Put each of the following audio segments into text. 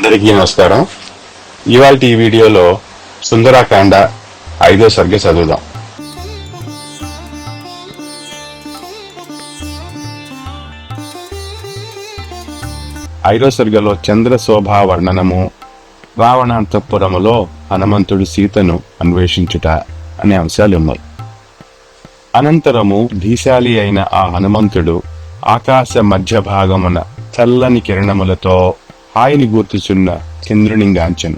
అందరికీ నమస్కారం. ఇవాళ ఈ వీడియోలో సుందరాకాండ ఐదో సర్గ చదువుదాం. ఐదో సర్గలో చంద్ర శోభా వర్ణనము రావణాంతపురములో హనుమంతుడు సీతను అన్వేషించుట అనే అంశాలు ఉన్నాయి. అనంతరము ధీశాలి అయిన ఆ హనుమంతుడు ఆకాశ మధ్య భాగమున చల్లని కిరణములతో హాయిని గుర్తుచున్న చంద్రునిగాంచెను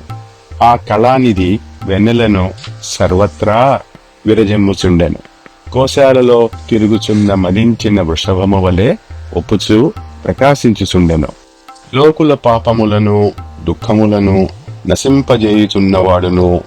ఆ కళానిధి వెన్నెలను సర్వత్రా విరజమ్ముచుండెను. కోశాలలో తిరుగుచున్న మదించిన వృషభము వలె ఒప్పుచూ ప్రకాశించుచుండెను. లోకుల పాపములను దుఃఖములను నశింపజేయుచున్నవాడును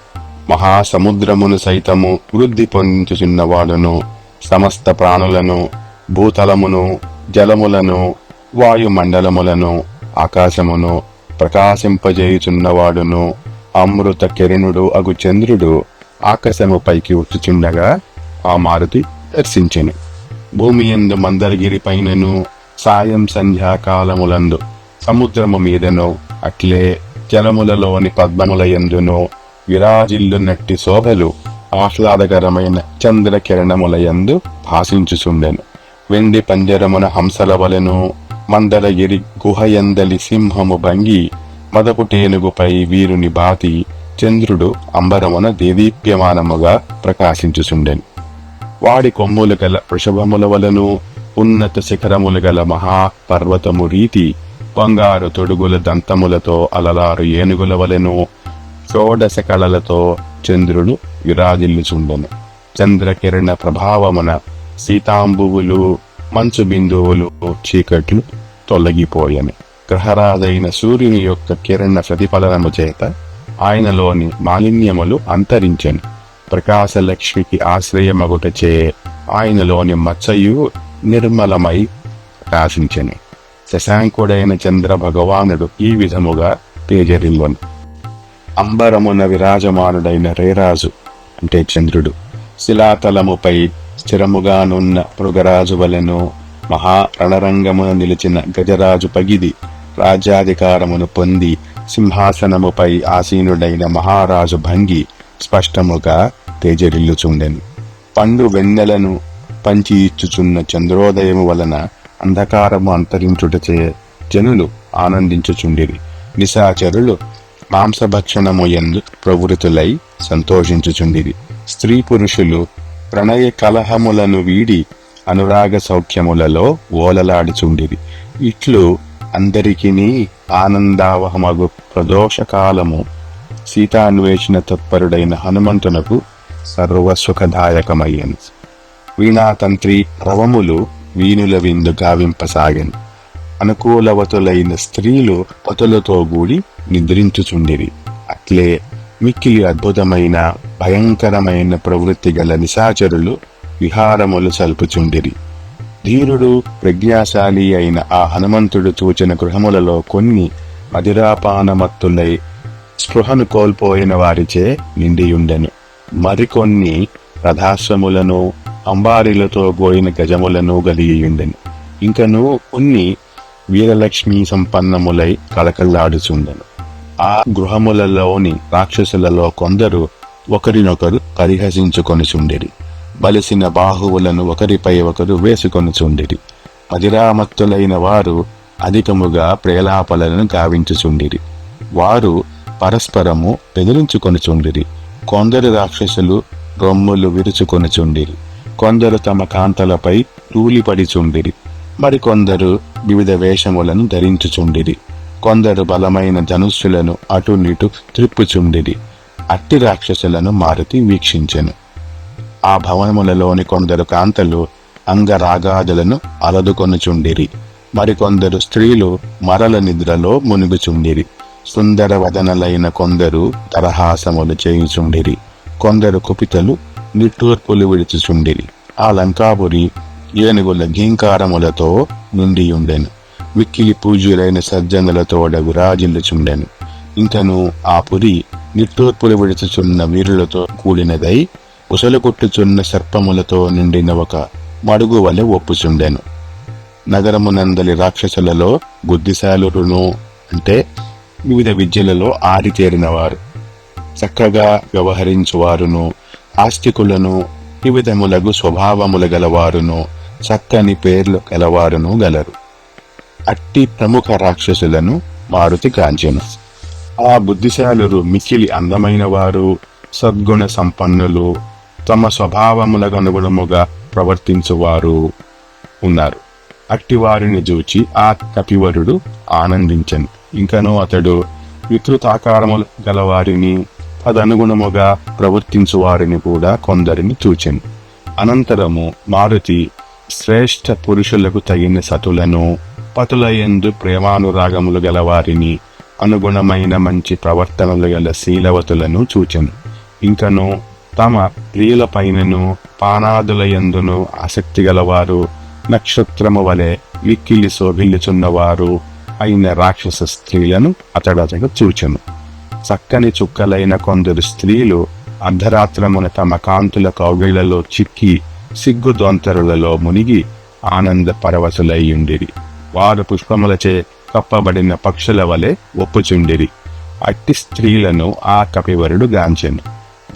మహాసముద్రమును సైతము వృద్ధి పొందుచున్నవాడును సమస్త ప్రాణులను భూతలమును జలములను వాయుమండలములను ఆకాశమును ప్రకాశింపజేయుచున్నవాడును. అమృత కిరణుడు అగు చంద్రుడు ఆకాశము పైకి ఉచ్చుచుండగా ఆ మారుతి దర్శించెను. భూమి ఎందు మందరగిరి పైనను సాయం సంధ్యాకాలములందు సముద్రము మీదను అట్లే జలములలోని పద్మముల ఎందును విరాజిల్లునట్టి శోభలు ఆహ్లాదకరమైన చంద్ర కిరణముల యందు భాషించుచుండెను. వెండి పంజరమున హంసల వలెను మందలగిరి గుహయందలి సింహము భంగి మదపు టేనుగుపై వీరుని బాతి చంద్రుడు అంబరమున దేదీప్యమానముగా ప్రకాశించుచుండెను. వాడి కొమ్ములు గల వృషభముల వలను ఉన్నత శిఖరములు గల మహాపర్వతము రీతి బంగారు తొడుగుల దంతములతో అలలారు ఏనుగుల వలెను షోడశ కళలతో చంద్రుడు విరాజిల్లుచుండెను. చంద్రకిరణ ప్రభావమున సీతాంబువులు మంచు బిందువులు చీకట్లు తొలగిపోయను. గ్రహరాజైన సూర్యుని యొక్క కిరణ ప్రతిఫలనము చేత ఆయనలోని మాలిన్యములు అంతరించను. ప్రకాశలక్ష్మికి ఆశ్రయమగుటచే ఆయనలోని మచ్చయు నిర్మలమై ప్రకాశించెను. శశాంకుడైన చంద్ర భగవానుడు ఈ విధముగా తేజరిల్వను. అంబరమున విరాజమానుడైన రేరాజు అంటే చంద్రుడు శిలాతలముపై స్థిరముగానున్న మృగరాజు వలెను మహా రణరంగమున నిలిచిన గజరాజు పగిది రాజ్యాధికారమును పొంది సింహాసనముపై ఆసీనుడైన మహారాజు భంగి స్పష్టముగా తేజరిల్లుచుండెను. పండు వెన్నెలను పంచి ఇచ్చుచున్న చంద్రోదయము వలన అంధకారము అంతరించుటచే జనులు ఆనందించుచుండిరి. నిశాచరులు మాంసభక్షణము ఎందు ప్రవృతులై సంతోషించుచుండిరి. స్త్రీ పురుషులు ప్రణయ కలహములను వీడి అనురాగ సౌఖ్యములలో ఓలలాడుచుండిరి. ఇట్లు అందరికిని ఆనందావహమగు ప్రదోషకాలము. సీతాన్వేషణ తత్పరుడైన హనుమంతునకు సర్వసుఖదాయకమయ్యను. వీణాతంత్రి రవములు వీణుల విందు గావింపసాగను. అనుకూలవతులైన స్త్రీలు పతులతో కూడి నిద్రించుచుండిరి. అట్లే మిక్కిలి అద్భుతమైన భయంకరమైన ప్రవృత్తి గల నిశాచరులు విహారములు సల్పుచుండిరి. ధీరుడు ప్రజ్ఞాశాలి అయిన ఆ హనుమంతుడు చూచిన గృహములలో కొన్ని మదిరాపానమత్తులై స్పృహను కోల్పోయిన వారిచే నిండియుండెను. మరికొన్ని రథాశ్వములను అంబారీలతో గోయిన గజములను గలిగియుండెను. ఇంకను కొన్ని వీరలక్ష్మి సంపన్నములై కళకళలాడుచుండెను. ఆ గృహములలోని రాక్షసులలో కొందరు ఒకరినొకరు పరిహసించుకొనిచుండిరి. బలిసిన బాహువులను ఒకరిపై ఒకరు వేసుకొనుచుండిరి. మదిరామత్తులైన వారు అధికముగా ప్రేలాపలను గావించుచుండిరి. వారు పరస్పరము బెదిరించుకొనుచుండిరి. కొందరు రాక్షసులు రొమ్ములు విరుచుకొనుచుండిరి. కొందరు తమ కాంతలపై తూలిపడిచుండిరి. మరికొందరు వివిధ వేషములను ధరించుచుండిరి. కొందరు బలమైన ధనుస్సులను అటునిటు త్రిప్పుచుండిరి. అట్టి రాక్షసులను మారుతి వీక్షించెను. ఆ భవనములలోని కొందరు కాంతలు అంగరాగాదులను అలదుకొనుచుండిరి. మరికొందరు స్త్రీలు మరల నిద్రలో మునుగుచుండిరి. సుందర వదనలైన కొందరు తరహాసములు చేయుచుండిరి. కొందరు కుపితలు నిట్టూర్పులు విడుచుచుండిరి. ఆ లంకాపురి ఏనుగుల ఘీంకారములతో నుండియుండెను. మిక్కిలి పూజ్యులైన సజ్జనులతోడ విరాజిల్లుచుండెను ఇంకను ఆ పురి నిట్టూర్పులు విడుచుచున్న వీరులతో కూడినదై ఉసలు కొట్టుచున్న సర్పములతో నిండిన ఒక మడుగు వలె ఒప్పుచుండెను. నగరమునందలి రాక్షసులలో బుద్ధిశాలురును అంటే వివిధ విద్యలలో ఆరితేరినవారు. చక్కగా వ్యవహరించువారును ఆస్తికులను వివిధములగు స్వభావముల గలవారును చక్కని పేర్లు గలవారును గలరు. అట్టి ప్రముఖ రాక్షసులను మారుతి కాంచెను ఆ బుద్ధిశాలురు మిక్కిలి అందమైన వారు సద్గుణ సంపన్నులు తమ స్వభావములకు అనుగుణముగా ప్రవర్తించువారు ఉన్నారు. అట్టి వారిని చూచి ఆ కపివరుడు ఆనందించను. ఇంకనో అతడు వికృతాకారములు గలవారిని తదనుగుణముగా ప్రవర్తించు వారిని కూడా కొందరిని చూచెను. అనంతరము మారుతి శ్రేష్ఠ పురుషులకు తగిన సతులను పతులయందు ప్రేమానురాగములు గలవారిని అనుగుణమైన మంచి ప్రవర్తనలు గల శీలవతులను చూచెను. ఇంకను తమ ప్రియులపైనను పానాదులయందును ఆసక్తి గలవారు నక్షత్రము వలె మిక్కిలి శోభిల్లుచున్నవారు అయిన రాక్షస స్త్రీలను అతడతడు చూచెను. చక్కని చుక్కలైన కొందరు స్త్రీలు అర్ధరాత్రమున తమ కాంతుల కౌగిళ్ళలో చిక్కి సిగ్గు దొంతరులలో మునిగి ఆనంద పరవశులయ్యుండిరి వారు పుష్పములచే కప్పబడిన పక్షుల వలె ఒప్పుచుండిరి. అట్టి స్త్రీలను ఆ కపివరుడు గాంచెను.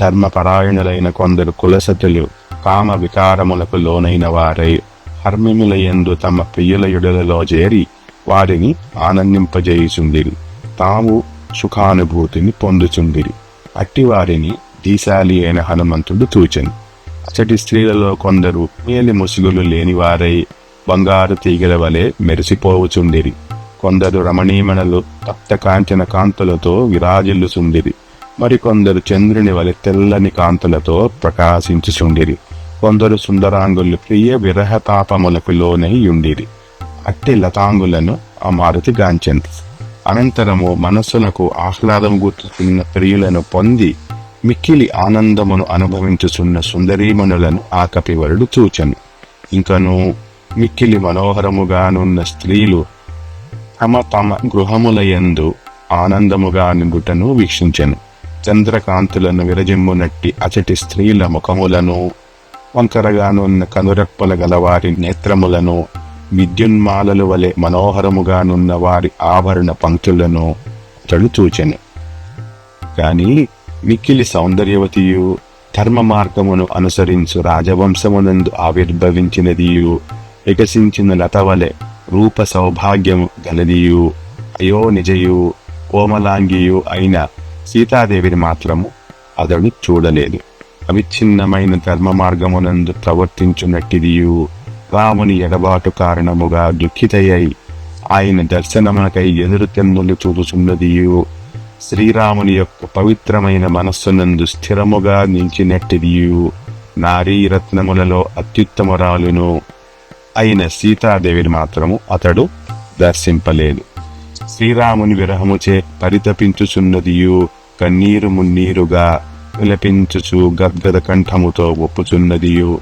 ధర్మపరాయణులైన కొందరు కులసతులు కామ వికారములకు లోనైన వారై హర్మిములయందు తమ ప్రియుల యుడలలో చేరి వారిని ఆనందింపజేయుచుండిరి. తాము సుఖానుభూతిని పొందుచుండిరి. అట్టి వారిని దీశాలి అయిన హనుమంతుడు తూచెను. అచటి స్త్రీలలో కొందరు మేలి ముసుగులు లేనివారై బంగారు తీగల వలె మెరిసిపోవుచుండిరి. కొందరు రమణీమణులు తప్త కాంచన కాంతులతో విరాజిల్లుచుండిరి. మరికొందరు చంద్రుని వలె తెల్లని కాంతులతో ప్రకాశించుచుండిరి. కొందరు సుందరాంగులు ప్రియ విరహతాపములకు లోనై ఉండిరి. అట్టి లతాంగులను ఆ మారుతి గాంచెను అనంతరము మనస్సులకు ఆహ్లాదం గుర్తున్న ప్రియులను పొంది మిక్కిలి ఆనందమును అనుభవించుచున్న సుందరీమణులను ఆ కపివరుడు చూచెను. ఇంకను మిక్కిలి మనోహరముగానున్న స్త్రీలు తమ తమ గృహములయందు ఆనందముగా నిండుటను వీక్షించెను. చంద్రకాంతులను విరజిమ్మునట్టి అచటి స్త్రీల ముఖములను వంకరగానున్న కనురెప్పల గలవారి నేత్రములను విద్యున్మాలలు వలె మనోహరముగానున్న వారి ఆభరణ పంక్తులను అతడు చూచెను కాని మిక్కిలి సౌందర్యవతియు ధర్మ మార్గమును అనుసరించు రాజవంశమునందు ఆవిర్భవించినదియు వికసించిన లతవలె రూప సౌభాగ్యము గలదియు అయో నిజయు కోమలాంగియు అయిన సీతాదేవిని మాత్రము అతడు చూడలేదు అవిచ్ఛిన్నమైన ధర్మ మార్గమునందు ప్రవర్తించున్నట్టిదియు రాముని ఎడబాటు కారణముగా దుఃఖితయ్యై ఆయన దర్శనమునకై ఎదురు తెన్నులు చూచుచున్నదియు శ్రీరాముని యొక్క పవిత్రమైన మనస్సునందు స్థిరముగా నిలిచినట్టిదియు నారీరత్నములలో అత్యుత్తమరాలును అయిన సీతాదేవిని మాత్రము అతడు దర్శింపలేదు. శ్రీరాముని విరహముచే పరితపించుచున్నదియు కన్నీరు మున్నీరుగా విలపించుచు గద్గద కంఠముతో ఒప్పుచున్నదియు.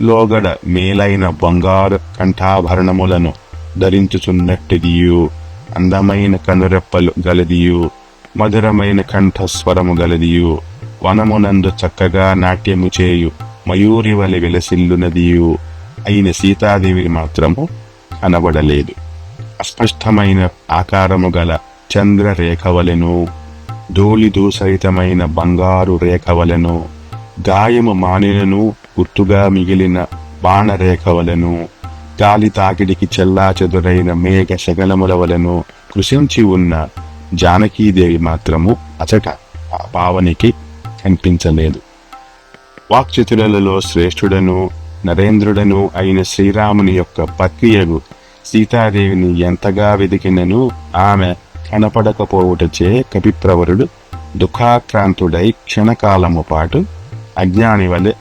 లోగడ మేలైన బంగారు కంఠాభరణములను ధరించుచున్నట్టిదియు. అందమైన కనురెప్పలు గలదియు మధురమైన కంఠస్వరము గలదియు. వనమునందు చక్కగా నాట్యము చేయు మయూరి వలె విలసిల్లునదియు. అయిన సీతాదేవి మాత్రము కనబడలేదు. అస్పష్టమైన ఆకారము గల చంద్ర రేఖవలెను ధూళిదూసరితమైన బంగారు రేఖవలను గాయము మానినను గుర్తుగా మిగిలిన బాణరేఖవలను గాలి తాకిడికి చెల్లా చెదురైన మేఘ శగలముల వలను కృషించి ఉన్న జానకీదేవి మాత్రము అచట ఆ పావనికి కనిపించలేదు. వాక్చతులలో శ్రేష్ఠుడను నరేంద్రుడను అయిన శ్రీరాముని యొక్క పత్నియగు సీతాదేవిని ఎంతగా వెదికినను ఆమె కనపడకపోవుటచే కపిప్రవరుడు దుఃఖాక్రాంతుడై క్షణకాలము పాటు అజ్ఞాని వలె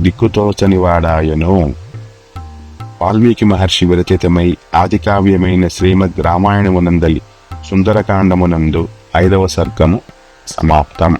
దిక్కుతోచనివాడాయను వాల్మీకి మహర్షి విరచితమై ఆదికావ్యమైన శ్రీమద్ రామాయణమునందలి సుందరకాండమునందు ఐదవ సర్గము సమాప్తం.